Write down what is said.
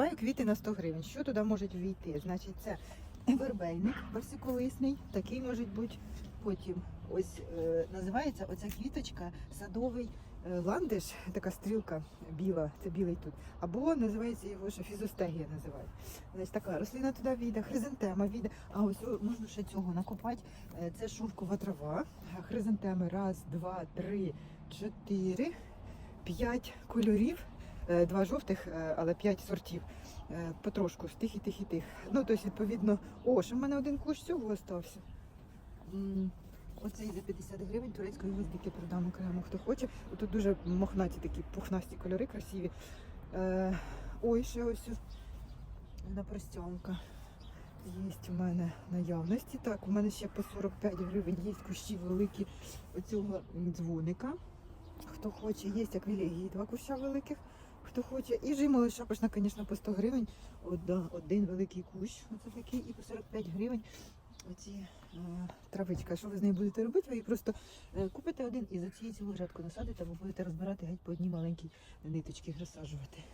Викупаю квіти на 100 гривень. Що туди може ввійти? Значить, це вербейник персиколисний, такий може бути потім. Ось е, називається оця квіточка садовий е, ландиш, така стрілка біла, це білий тут. Або називається його ще фізостегія називають. Значить, така рослина туди війде, хризантема війде. А ось можна ще цього накопати. Е, Це шовкова трава. Хризантеми раз, два, три, чотири, п'ять кольорів. Е, Два жовтих, е, але п'ять сортів. Е, Потрошку з тих і тих і тих. Ну, тобто, відповідно, о, ще в мене один кущ цього остався. М, Оцей за 50 гривень турецької гвоздики продам окремо, хто хоче. Тут дуже мохнаті такі пухнасті кольори, красиві. Ой, ще ось одна простянка. Є у мене наявності. Так, у мене ще по 45 гривень є кущі великі оцього дзвоника. Хто хоче, є аквілегії, два куща великих. Хто хоче. І жимоли шапочна, звісно, по 100 гривень. Одна, один великий кущ. Оце такий, і по 45 гривень. Оці е, травичка. Що ви з нею будете робити? Ви її просто е, купите один і за цією цілу грядку насадите, або будете розбирати геть по одній маленькій ниточці розсаджувати.